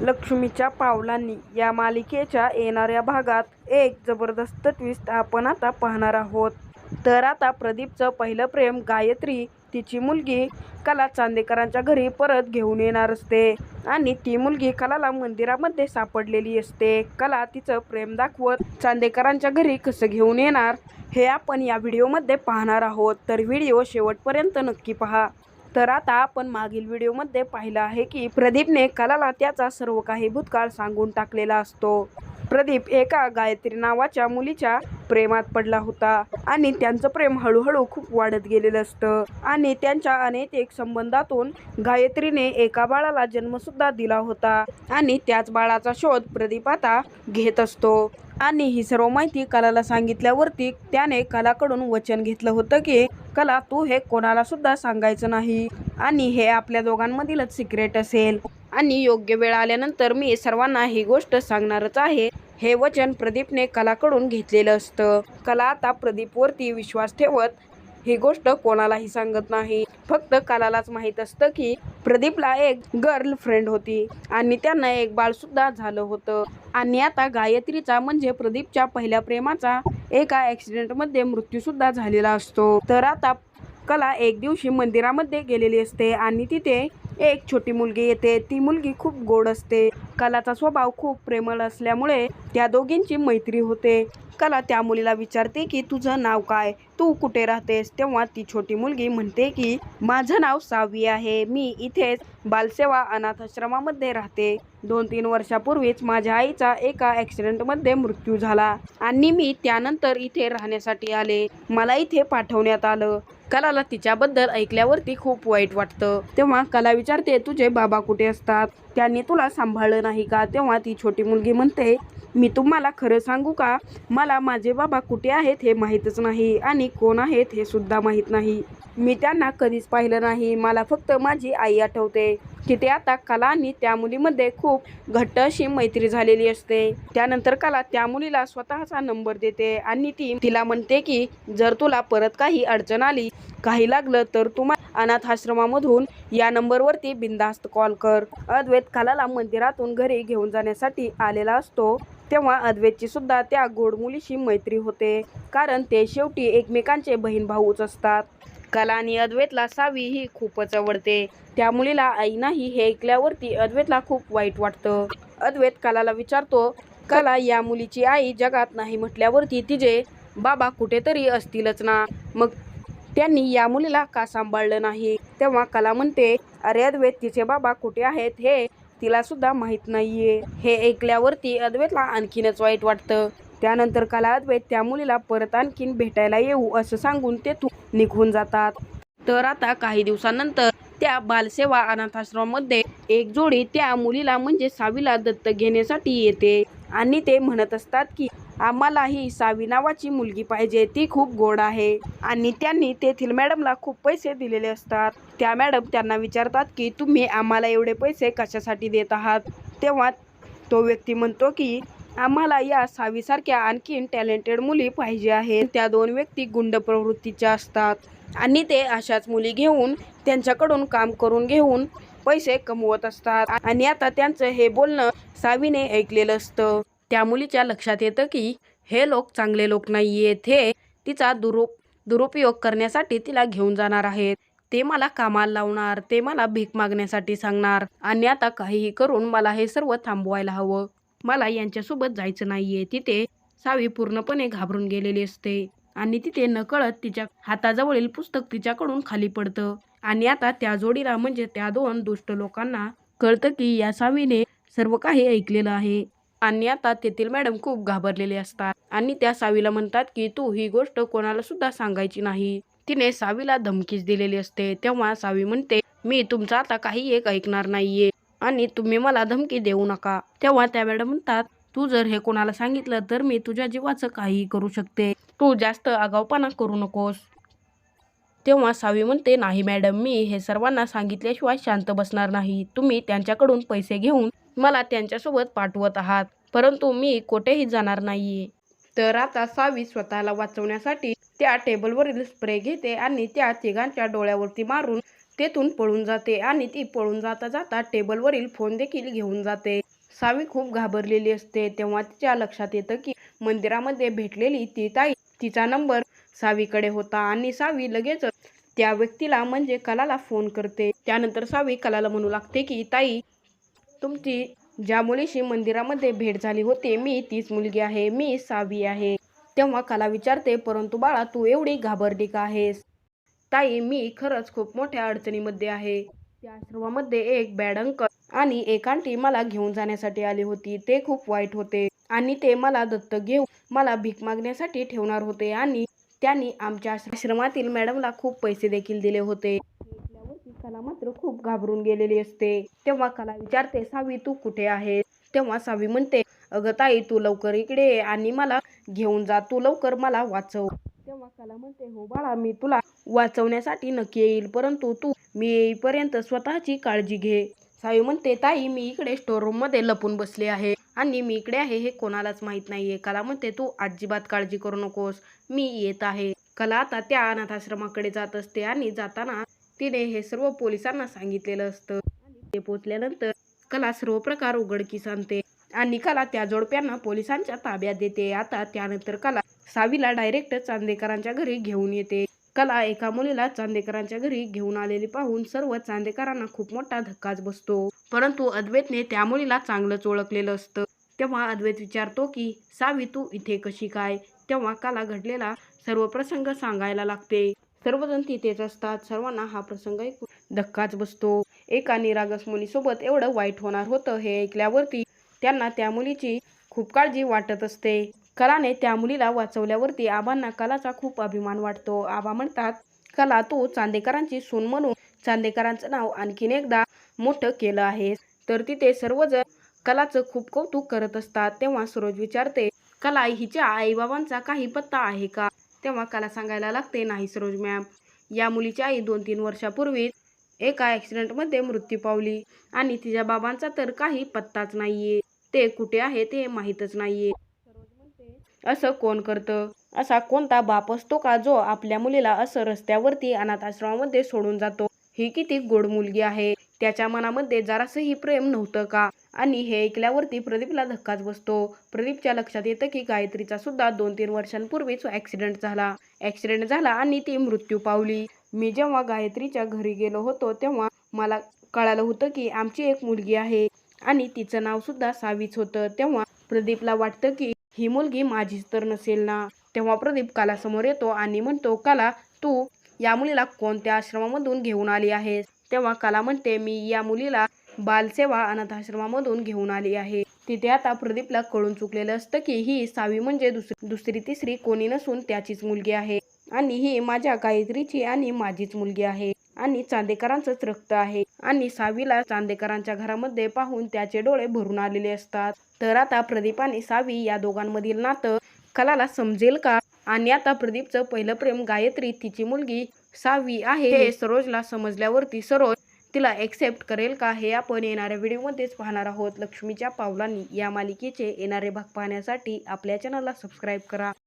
लक्ष्मीच्या पावलांनी या मालिकेच्या येणाऱ्या भागात एक जबरदस्त ट्विस्ट आपण आता पाहणार आहोत. तर आता प्रदीपचं पहिलं प्रेम गायत्री तिची मुलगी कला चांदेकरांच्या घरी परत घेऊन येणार असते आणि ती मुलगी कलाला मंदिरामध्ये सापडलेली असते. कला तिचं प्रेम दाखवत चांदेकरांच्या घरी कसं घेऊन येणार हे आपण या व्हिडिओमध्ये पाहणार आहोत. तर व्हिडिओ शेवटपर्यंत नक्की पहा. तर आता आपण मागील व्हिडिओमध्ये पाहिलं आहे की प्रदीपने कलाला त्याचा सर्व काही भूतकाळ सांगून टाकलेला असतो. प्रदीप एका गायत्री नावाच्या मुलीच्या प्रेमात पडला होता. आणि त्यांचं प्रेम हळूहळू खूप वाढत गेलेलं असतं. आणि त्यांच्या अनैतिक संबंधातून गायत्रीने एका बाळाला जन्मसुद्धा दिला होता. आणि त्याच बाळाचा शोध प्रदीप आता घेत असतो. आणि ही सर्व माहिती कलाला सांगितल्यावरती त्याने कलाकडून वचन घेतलं होतं की कला तू हे कोणाला सुद्धा सांगायचं नाही. आणि हे आपल्या दोघांमधीलच सिक्रेट असेल. आणि योग्य वेळ आल्यानंतर मी सर्वांना ही गोष्ट सांगणारच आहे. हे वचन प्रदीपने कलाकडून घेतलेलं असतं. कला आता प्रदीपवरती विश्वास ठेवत ही गोष्ट कोणालाही सांगत नाही. फक्त कलालाच माहीत असतं की प्रदीपला एक गर्ल फ्रेंड होती आणि त्यांना एक बाळ सुद्धा झालं होतं. आणि आता गायत्रीचा म्हणजे प्रदीपच्या पहिल्या प्रेमाचा एका ॲक्सिडेंटमध्ये मृत्यू सुद्धा झालेला असतो. तर आता कला एक दिवशी मंदिरामध्ये गेलेली असते आणि तिथे एक छोटी मुलगी येते. ती मुलगी खूप गोड असते. कलाचा स्वभाव खूप प्रेमळ असल्यामुळे त्या दोघींची मैत्री होते. कला त्या मुलीला विचारते की तुझं नाव काय? तू कुठे राहतेस? तेव्हा ती छोटी मुलगी म्हणते की माझं नाव सावी आहे. मी इथेच बालसेवा अनाथाश्रमामध्ये राहते. दोन तीन वर्षापूर्वीच माझ्या आईचा एका ॲक्सिडेंटमध्ये मृत्यू झाला आणि मी त्यानंतर इथे राहण्यासाठी आले. मला इथे पाठवण्यात आलं. कलाला तिच्याबद्दल ऐकल्यावरती खूप वाईट वाटतं. तेव्हा कला विचारते तुझे बाबा कुठे असतात? त्यांनी तुला सांभाळलं नाही का? तेव्हा ती छोटी मुलगी म्हणते मी तुम्हाला खरं सांगू का? मला माझे बाबा कुठे आहेत हे माहीतच नाही आणि कोण आहेत हे सुद्धा माहीत नाही. मी त्यांना कधीच पाहिलं नाही. मला फक्त माझी आई आठवते. की ते आता कला आणि त्या मुलीमध्ये खूप घट्ट अशी मैत्री झालेली असते. त्यानंतर कला त्या मुलीला स्वतःचा नंबर देते आणि ती तिला म्हणते की जर तुला परत काही अडचण आली काही लागलं तर तुम्हाला अनाथ आश्रमामधून या नंबरवरती बिंदास्त कॉल कर. अद्वैत कलाला मंदिरातून घरी घेऊन जाण्यासाठी आलेला असतो. तेव्हा अद्वैतची सुद्धा त्या गोड मुलीशी मैत्री होते. कारण ते शेवटी एकमेकांचे बहीण भाऊच असतात. कला आणि अद्वैतला सावी ही खूपच आवडते. त्या मुलीला आई नाही हे ऐकल्यावरती अद्वैतला खूप वाईट वाटतं. अद्वैत कलाला विचारतो कला या मुलीची आई जगात नाही म्हटल्यावरती तिचे बाबा कुठेतरी असतीलच ना. मग त्यांनी या मुलीला का सांभाळलं नाही? तेव्हा कला म्हणते अरे अद्वैत तिचे बाबा कुठे आहेत हे तिला सुद्धा माहीत नाहीये. हे ऐकल्यावरती अद्वैतला आणखीनच वाईट वाटतं. त्यानंतर कला त्या मुलीला परत आणखीन भेटायला येऊ असं सांगून तेथून निघून जातात. तर आता काही दिवसानंतर त्या बालसेवा अनाथाश्रमामध्ये एक जोडी त्या मुलीला म्हणजे सावीला दत्तक घेण्यासाठी येते. आणि ते म्हणत असतात की आम्हाला ही सावी नावाची मुलगी पाहिजे ती खूप गोड आहे. आणि त्यांनी तेथील मॅडमला खूप पैसे दिलेले असतात. त्या मॅडम त्यांना विचारतात की तुम्ही आम्हाला एवढे पैसे कशासाठी देत आहात? तेव्हा तो व्यक्ती म्हणतो की आम्हाला या सावीसारख्या आणखीन टॅलेंटेड मुली पाहिजे आहेत. त्या दोन व्यक्ती गुंड प्रवृत्तीच्या असतात. आणि ते अशाच मुली घेऊन त्यांच्याकडून काम करून घेऊन पैसे कमवत असतात. आणि आता त्यांचं हे बोलणं सावीने ऐकलेलं असतं. त्या मुलीच्या लक्षात येतं की हे लोक चांगले लोक नाही आहेत हे तिचा दुरुप दुरुपयोग करण्यासाठी तिला घेऊन जाणार आहेत. ते मला कामाला लावणार ते मला भीक मागण्यासाठी सांगणार. आणि आता काहीही करून मला हे सर्व थांबवायला हवं. मला यांच्यासोबत जायचं नाहीये. तिथे सावी पूर्णपणे घाबरून गेलेली असते आणि तिथे नकळत तिच्या हाताजवळील पुस्तक तिच्याकडून खाली पडतं. आणि आता त्या जोडीला म्हणजे त्या दोन दुष्ट लोकांना कळतं की या सावीने सर्व काही ऐकलेलं आहे. आणि आता तेथील मॅडम खूप घाबरलेले असतात. आणि त्या सावीला म्हणतात की तू ही गोष्ट कोणाला सुद्धा सांगायची नाही. तिने सावीला धमकीच दिलेली असते. तेव्हा सावी म्हणते मी तुमचं आता काही एक ऐकणार नाहीये. आणि तुम्ही मला धमकी देऊ नका. तेव्हा त्या मॅडम म्हणतात तू जर हे कोणाला सांगितलं तर मी तुझ्या जीवाचं काही करू शकते. तू जास्त आगाऊपणा करू नकोस. तेव्हा सावी म्हणते नाही मॅडम मी हे सर्वांना सांगितल्याशिवाय शांत बसणार नाही. तुम्ही त्यांच्याकडून पैसे घेऊन मला त्यांच्यासोबत पाठवत आहात. परंतु मी कोठेही जाणार नाहीये. तर आता सावी स्वतःला वाचवण्यासाठी त्या टेबलवरील स्प्रे घेते आणि त्या तिघांच्या डोळ्यावरती मारून तेथून पळून जाते आणि ती पळून जाता जाता टेबलवरील फोन देखील घेऊन जाते. सावी खूप घाबरलेली असते. तेव्हा तिच्या लक्षात येतं की मंदिरामध्ये भेटलेली ती ताई तिचा नंबर सावीकडे होता आणि सावी लगेच त्या व्यक्तीला म्हणजे कलाला फोन करते. त्यानंतर सावी कलाला म्हणू लागते की ताई तुमची ज्या मुलीशी मंदिरामध्ये भेट झाली होती मी तीच मुलगी आहे. मी सावी आहे. तेव्हा कला विचारते परंतु बाळा तू एवढी घाबरली का आहेस? ताई मी खरंच खूप मोठ्या अडचणीमध्ये आहे. त्या आश्रमामध्ये एक बॅड अंकल आणि एक आंटी मला घेऊन जाण्यासाठी आली होती. ते खूप वाईट होते आणि ते मला दत्तक घेऊन मला भीक मागण्यासाठी ठेवणार होते आणि त्यांनी आमच्या आश्रमातील मॅडमला खूप पैसे देखील दिले होते. कला मात्र खूप घाबरून गेलेली असते. तेव्हा कला विचारते सावी तू कुठे आहेस? तेव्हा सावी म्हणते अगं ताई तू लवकर इकडे ये आणि मला घेऊन जा. तू लवकर मला वाचव. तेव्हा कला म्हणते हो बाळा मी तुला वाचवण्यासाठी नक्की येईल परंतु तू मी येईपर्यंत स्वतःची काळजी घे. सावी म्हणते ताई मी इकडे स्टोर रूममध्ये लपून बसले आहे आणि मी इकडे आहे हे कोणालाच माहीत नाहीये. कला म्हणते तू अजिबात काळजी करू नकोस मी येत आहे. कला आता त्या अनाथाश्रमाकडे जात असते आणि जाताना तिने हे सर्व पोलिसांना सांगितलेलं असतं. आणि ते पोचल्यानंतर कला सर्व प्रकार उघडकीस आणते आणि कला त्या जोडप्यांना पोलिसांच्या ताब्यात देते. आता त्यानंतर कला सावीला डायरेक्ट चांदेकरांच्या घरी घेऊन येते. कला एका मुलीला चांदेकरांच्या घरी घेऊन आलेली पाहून सर्व चांदेकरांना खूप मोठा धक्काच बसतो. परंतु अद्वैतने त्या मुलीला चांगलंच ओळखलेलं असतं. तेव्हा अद्वैत विचारतो की सावी तू इथे कशी काय? तेव्हा कला घडलेला सर्व प्रसंग सांगायला लागते. सर्वजण तिथेच असतात. सर्वांना हा प्रसंग ऐकून धक्काच बसतो. एका निरागस मुलीसोबत एवढं वाईट होणार होतं हे ऐकल्यावरती त्यांना त्या मुलीची खूप काळजी वाटत असते. कलाने त्या मुलीला वाचवल्यावरती आबांना कलाचा खूप अभिमान वाटतो. आबा म्हणतात कला तू चांदेकरांची सून म्हणून चांदेकरांचं नाव आणखीन एकदा मोठं केलं आहे तर तिथे सर्वजण कलाचं खूप कौतुक करत असतात. तेव्हा सरोज विचारते कला हिच्या आईबाबांचा काही पत्ता आहे का? तेव्हा कला सांगायला लागते नाही सरोज मॅम. या मुलीची आई दोन तीन वर्षापूर्वीच एका ॲक्सिडेंटमध्ये मृत्यू पावली आणि तिच्या बाबांचा तर काही पत्ताच नाहीये. ते कुठे आहे ते माहीतच नाहीये. असं कोण करतं? असा कोणता बाप असतो का जो आपल्या मुलीला असं रस्त्यावरती अनाथ आश्रमामध्ये सोडून जातो? ही किती गोड मुलगी आहे. त्याच्या मनामध्ये जरासंही प्रेम नव्हतं का? आणि हे ऐकल्यावरती प्रदीपला धक्काच बसतो. प्रदीपच्या लक्षात येतं की गायत्रीचा सुद्धा दोन तीन वर्षांपूर्वीच ॲक्सिडेंट झाला. ॲक्सिडेंट झाला आणि ती मृत्यू पावली. मी जेव्हा गायत्रीच्या घरी गेलो होतो तेव्हा मला कळालं होतं की आमची एक मुलगी आहे. आणि तिचं नाव सुद्धा सावीच होतं. तेव्हा प्रदीपला वाटतं की ही मुलगी माझीच तर नसेल ना. तेव्हा प्रदीप कालासमोर येतो आणि म्हणतो काला तू या मुलीला कोणत्या आश्रमामधून घेऊन आली आहेस? तेव्हा काला म्हणते मी या मुलीला बालसेवा अनाथाश्रमामधून घेऊन आली आहे. तिथे आता प्रदीपला कळून चुकलेलं असतं की ही सावी म्हणजे दुसरी दुसरी तिसरी कोणी नसून त्याचीच मुलगी आहे. आणि ही माझ्या गायत्रीची आणि माझीच मुलगी आहे. आणि चांदेकरांचंच रक्त आहे. आणि सावीला चांदेकरांच्या घरामध्ये पाहून त्याचे डोळे भरून आलेले असतात. तर आता प्रदीप आणि सावी या दोघांमधील नातं कलाला समजेल का? आणि आता प्रदीपचं पहिलं प्रेम गायत्री तिची मुलगी सावी आहे. हे सरोजला समजल्यावरती सरोज तिला एक्सेप्ट करेल का हे आपण येणाऱ्या व्हिडिओमध्येच पाहणार आहोत. लक्ष्मीच्या पावलांनी या मालिकेचे येणारे भाग पाहण्यासाठी आपल्या चॅनलला सबस्क्राईब करा.